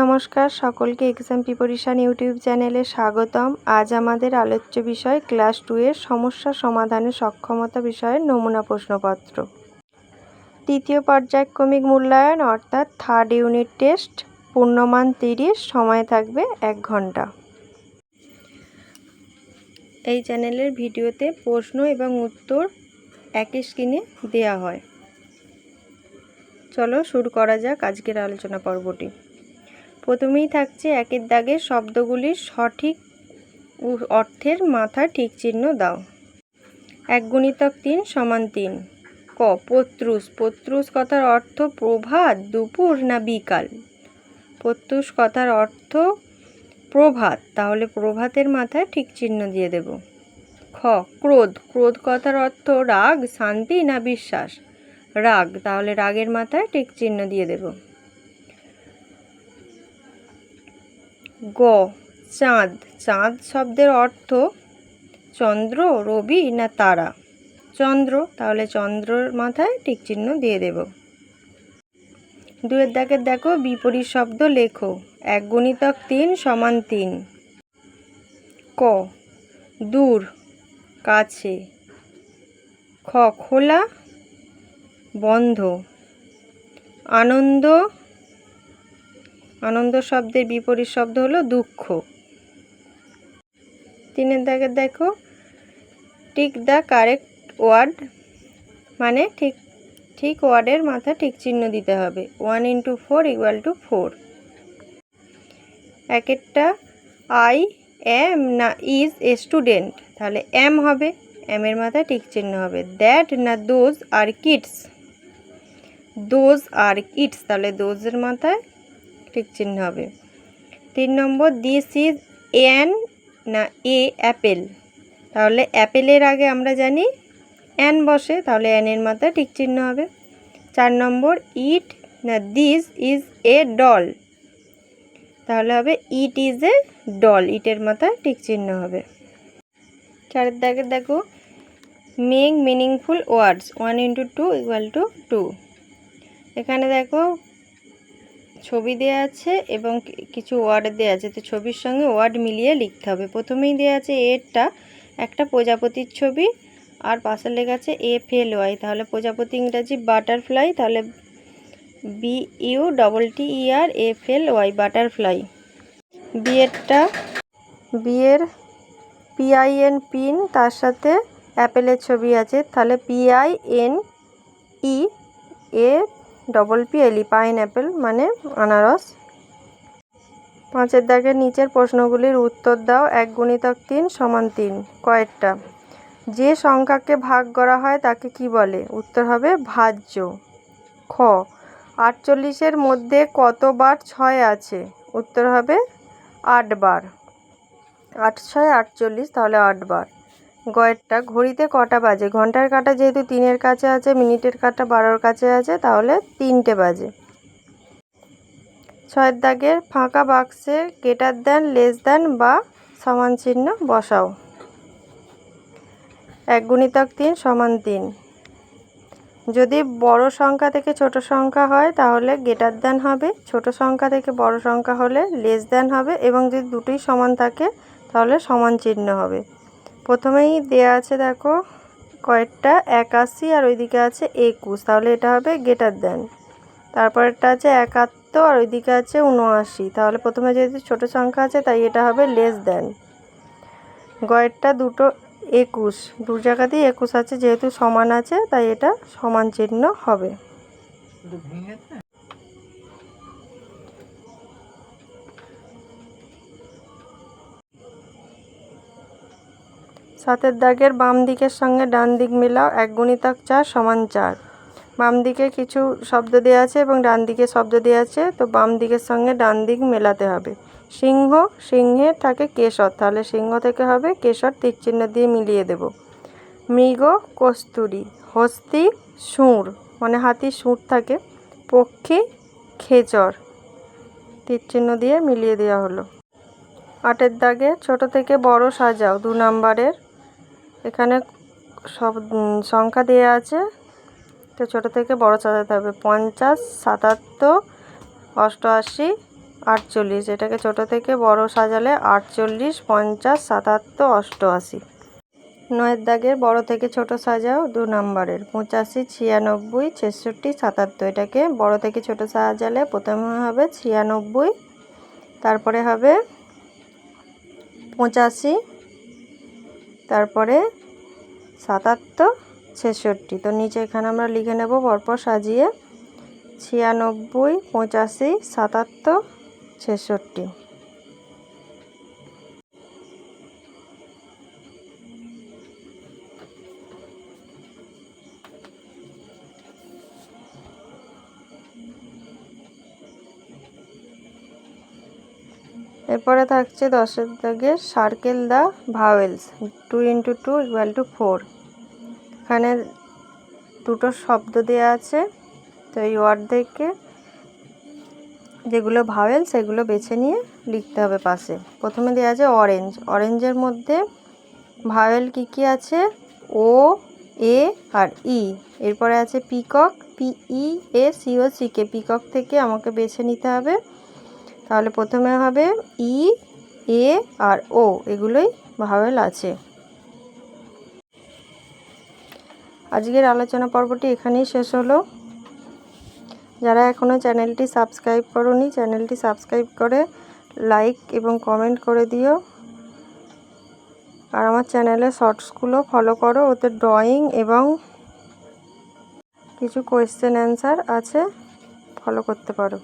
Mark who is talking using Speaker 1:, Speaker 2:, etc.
Speaker 1: নমস্কার, সকলকে exam preparation YouTube চ্যানেলে স্বাগতম। আজ আমাদের আলোচ্য বিষয় ক্লাস টু এর সমস্যা সমাধানের সক্ষমতা বিষয়ের নমুনা প্রশ্নপত্র। তৃতীয় পর্যায়ক্রমিক মূল্যায়ন, অর্থাৎ থার্ড ইউনিট টেস্ট পূর্ণমান তিরিশ, সময় থাকবে এক ঘণ্টা। এই চ্যানেলের ভিডিওতে প্রশ্ন এবং উত্তর একই স্ক্রিনে দেওয়া হয়। চলো শুরু করা যাক আজকের আলোচনা পর্বটি। প্রথমেই থাকছে একের দাগের শব্দগুলির সঠিক অর্থের মাথা ঠিক চিহ্ন দাও। এক গুণিতক তিন সমান তিন। ক পত্রুষ পত্রুষ কথার অর্থ প্রভাত, দুপুর না বিকাল? পত্রুষ কথার অর্থ প্রভাত। তাহলে প্রভাতের মাথায় ঠিক চিহ্ন দিয়ে দেব। খ, ক্রোধ। ক্রোধ কথার অর্থ রাগ, শান্তি না বিশ্বাস? রাগ। তাহলে রাগের মাথায় ঠিক চিহ্ন দিয়ে দেব। গ। চাঁদ। চাঁদ শব্দের অর্থ চন্দ্র, রবি না তারা? চন্দ্র, তাহলে চন্দ্রর মাথায় টিক চিহ্ন দিয়ে দেব। দুয়ের দাগের দেখো, বিপরীত শব্দ লেখো। এক গুণিতক তিন সমান তিন। ক। দূর, কাছে। খ, খোলা, বন্ধ। আনন্দ আনন্দ শব্দের বিপরীত শব্দ হলো দুঃখ। তিনের দাগে দেখো টিক দ্য কারেক্ট ওয়ার্ড মানে ঠিক ঠিক ওয়ার্ডের মাথা ঠিক চিহ্ন দিতে হবে। One into four equal to four. এক একটা আই এম না ইজ এ স্টুডেন্ট, তাহলে এম হবে এমের মাথায় ঠিক চিহ্ন হবে। দ্যাট না those are kids. Those are kids, তাহলে দোজের মাথায় ঠিক চিহ্ন হবে। তিন নম্বর দিস ইজ এন না এ অ্যাপেল তাহলে অ্যাপেলের আগে আমরা জানি অ্যান বসে, তাহলে অ্যানের মাথায় ঠিক চিহ্ন হবে। চার নম্বর ইট না দিস ইজ এ ডল তাহলে হবে ইট ইজ এ ডল ইটের মাথায় টিক চিহ্ন হবে। চারের দাগে দেখো make meaningful words one into two equal to two এখানে দেখো ছবি দেওয়া আছে এবং কিছু ওয়ার্ড দেওয়া আছে। তো ছবির সঙ্গে ওয়ার্ড মিলিয়ে লিখতে হবে। প্রথমেই দেওয়া আছে এরটা একটা প্রজাপতির ছবি আর পাশে লেখা আছে এফ এল ওয়াই তাহলে প্রজাপতি ইংরাজি বাটারফ্লাই, তাহলে B U double T E R F L Y butterfly. বিয়েরটা বিয়ের পিআইএন পিন তার সাথে অ্যাপেলের ছবি আছে। তাহলে P I N E A double P L E pine apple মানে আনারস। পাঁচের দাগের নিচের প্রশ্নগুলির উত্তর দাও, এক গুণিতক তিন সমান তিন, কয়েকটা। যে সংখ্যাকে ভাগ করা হয় তাকে কি বলে? উত্তর হবে ভাজ্য। খ, আটচল্লিশের মধ্যে কতবার ছয় আছে? উত্তর হবে আটবার। আট ছয়, আটচল্লিশ, তাহলে আটবার। গয়েরটা। ঘড়িতে কটা বাজে? ঘণ্টার কাটা যেহেতু তিনের কাছে আছে, মিনিটের কাটা বারোর কাছে আছে, তাহলে তিনটে বাজে। ছয়ের দাগের ফাঁকা বাক্সে গেটার দেন, লেস দেন বা সমান চিহ্ন বসাও। এক গুণিতক তিন সমান তিন। যদি বড় সংখ্যা থেকে ছোট সংখ্যা হয়, তাহলে গেটার দেন হবে। ছোট সংখ্যা থেকে বড় সংখ্যা হলে লেস দেন হবে এবং যদি দুটোই সমান থাকে, তাহলে সমান চিহ্ন হবে। প্রথমেই দেয়া আছে, দেখো, কয়েকটা, একাশি, আর ওইদিকে আছে একুশ। তাহলে এটা হবে গেটার দেন তারপরেরটা আছে একাত্তর, আর ওইদিকে আছে উনআশি। তাহলে প্রথমে যেহেতু ছোট সংখ্যা আছে, তাই এটা হবে লেস দেন গয়েরটা দুটো একুশ। দু জায়গাতেই একুশ আছে, যেহেতু সমান আছে, তাই এটা সমান চিহ্ন হবে। সাতের দাগের বাম দিকের সঙ্গে ডান দিক মেলাও, এক গুণিতক চার সমান চার। বাম দিকে কিছু শব্দ দেওয়া আছে এবং ডান দিকে শব্দ দেওয়া আছে, তো বাম দিকের সঙ্গে ডান দিক মেলাতে হবে। সিংহ সিংহের থাকে কেশর, তাহলে সিংহ থেকে হবে কেশর তীর চিহ্ন দিয়ে মিলিয়ে দেব। মৃগ, কস্তুরী, হস্তি, সুর মানে হাতির সুর থাকে। পক্ষী খেচর তীর চিহ্ন দিয়ে মিলিয়ে দেওয়া হলো। আটের দাগে ছোট থেকে বড় সাজাও, দু নাম্বারের। এখানে সব সংখ্যা দেওয়া আছে। তো ছোট থেকে বড় সাজাতে হবে। পঞ্চাশ, সাতাত্তর, অষ্টআশি, আটচল্লিশ। এটাকে ছোট থেকে বড় সাজালে আটচল্লিশ, পঞ্চাশ, সাতাত্তর, অষ্টআশি। নয়ের দাগের বড় থেকে ছোট সাজাও দু নম্বরের। পঁচাশি, ছিয়ানব্বই, ছেষট্টি, সাতাত্তর। এটাকে বড় থেকে ছোট সাজালে প্রথমে হবে ছিয়ানব্বই, তারপরে হবে পঁচাশি তারপরে সাতাত্তর, ছেষট্টি। তো নিচে এখানে আমরা লিখে নেব, পরপর সাজিয়ে ছিয়ানব্বই, পঁচাশি, সাতাত্তর, ছেষট্টি। এরপরে থাকছে দশের দাগের circle the vowels, two into two equal to four. এখানে দুটো শব্দ দেওয়া আছে, তো এই ওয়ার্ড থেকে যেগুলো ভাওয়েল সেগুলো বেছে নিয়ে লিখতে হবে পাশে। প্রথমে দেওয়া আছে অরেঞ্জ। অরেঞ্জের মধ্যে ভাওয়েল কী কী আছে? ও, এ আর ই। এরপরে আছে peacock P E A C O C K peacock থেকে আমাকে বেছে নিতে হবে। তাহলে প্রথমে হবে ই, এ আর ও, এগুলোই ভাওয়েল আছে। আজকের আলোচনা পর্বটি এখানেই শেষ হলো। যারা এখনও চ্যানেলটি সাবস্ক্রাইব করনি, চ্যানেলটি সাবস্ক্রাইব করে লাইক এবং কমেন্ট করে দিও। আর আমার চ্যানেলে শর্টসগুলো ফলো করো, ওতে ড্রয়িং এবং কিছু কোয়েশ্চেন অ্যান্সার আছে, ফলো করতে পারো।